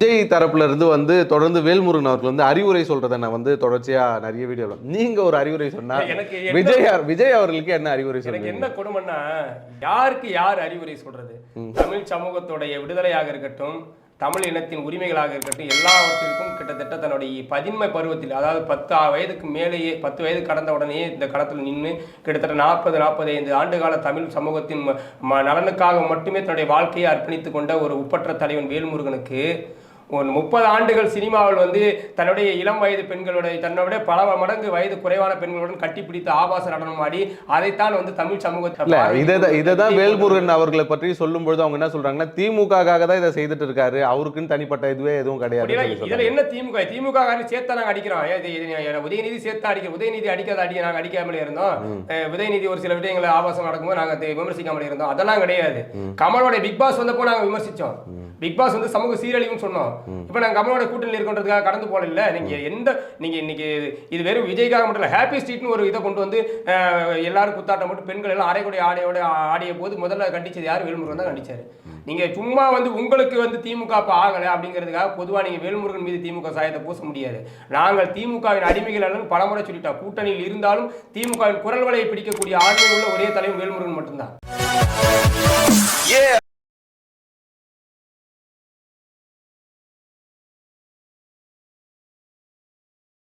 விஜய் தரப்புல இருந்து வந்து தொடர்ந்து வேல்முருகன் அவர்கள் வந்து அறிவுரை சொல்றதை நான் வந்து தொடர்ச்சியா நிறைய வீடியோல நீங்க ஒரு அறிவுரை சொன்னா எனக்கு விஜய் விஜய் அவர்களுக்கு என்ன அறிவுரை எனக்கு சொல்லுவீங்க என்ன கொடுமைன்னா யாருக்கு யார் அறிவுரை சொல்றது? தமிழ் சமூகத்துடைய விடுதலையாக இருக்கட்டும் தமிழ் இனத்தின் உரிமைகளாக இருக்கட்டும் எல்லாவற்றிற்கும் கிட்டத்தட்ட தன்னுடைய பதின்மை பருவத்தில் அதாவது பத்து வயதுக்கு மேலேயே பத்து வயது கடந்த உடனே இந்த களத்தில் நின்று கிட்டத்தட்ட நாற்பது நாற்பது ஐந்து ஆண்டுகால தமிழ் சமூகத்தின் நலனுக்காக மட்டுமே தன்னுடைய வாழ்க்கையை அர்ப்பணித்துக் கொண்ட ஒரு உப்பற்ற தலைவன் வேல்முருகனுக்கு ஒரு முப்பது ஆண்டுகள் சினிமாவில் வந்து தன்னுடைய இளம் வயது பெண்களுடைய தன்னுடைய பல மடங்கு வயது குறைவான பெண்களுடன் கட்டிப்பிடித்து ஆபாச நடனம் ஆடி அதைத்தான் வந்து தமிழ் சமூகத்தை இல்ல பார்வை- இதை இதை தான் வேல்முருகன் அவர்களை பற்றி சொல்லும் பொழுது அவங்க என்ன சொல்றாங்கன்னா திமுகக்காக தான் இதை செய்துட்டு இருக்காரு அவருக்குன்னு தனிப்பட்ட இதுவே எதுவும் கிடையாது இதுல என்ன திமுக? திமுக சேர்த்தா நாங்க அடிக்கிறோம். உதயநிதி சேர்த்தா அடிக்க உதயநிதி அடிக்காத அடிக்க நாங்க அடிக்காமலே இருந்தோம். உதயநிதி ஒரு சில விடயங்களை ஆபாசம் நடக்கும்போது நாங்க அதை விமர்சிக்காமலே இருந்தோம். அதெல்லாம் கிடையாது. கமலோட பிக் பாஸ் வந்தப்போ நாங்க விமர்சிச்சோம். பிக் பாஸ் வந்து சமூக சீரழிவுன்னு சொன்னோம். இப்போ நாங்க கமலோட கூட்டணியில் இருக்கன்றதுக்காக கடந்து போல இல்ல நீங்க எந்த நீங்க இன்னைக்கு இது வெறும் விஜய்க்காக மட்டும் இல்ல ஹாப்பி ஸ்ட்ரீட்னு ஒரு இதை கொண்டு வந்து எல்லாரும் குத்தாட்டம் போட்டு பெண்கள் எல்லாம் அரைக்குடி ஆடையோட ஆடிய போது முதல்ல கண்டிச்சது யார்? வேல்முருகன் தான் கண்டிச்சாரு. நீங்க சும்மா வந்து உங்களுக்கு வந்து திமுக அப்ப ஆகல அப்படிங்கிறதுக்காக பொதுவா நீங்க வேல்முருகன் மீது திமுக சாயத்தை பூச முடியாது. நாங்கள் திமுகவின் அடிமைகள் அல்லது பலமுறை சொல்லிட்டோம். கூட்டணியில் இருந்தாலும் திமுகவின் குரல் வலையை பிடிக்கக்கூடிய ஆண்மை உள்ள ஒரே தலைவர் வேல்முருகன் மட்டும்தான்.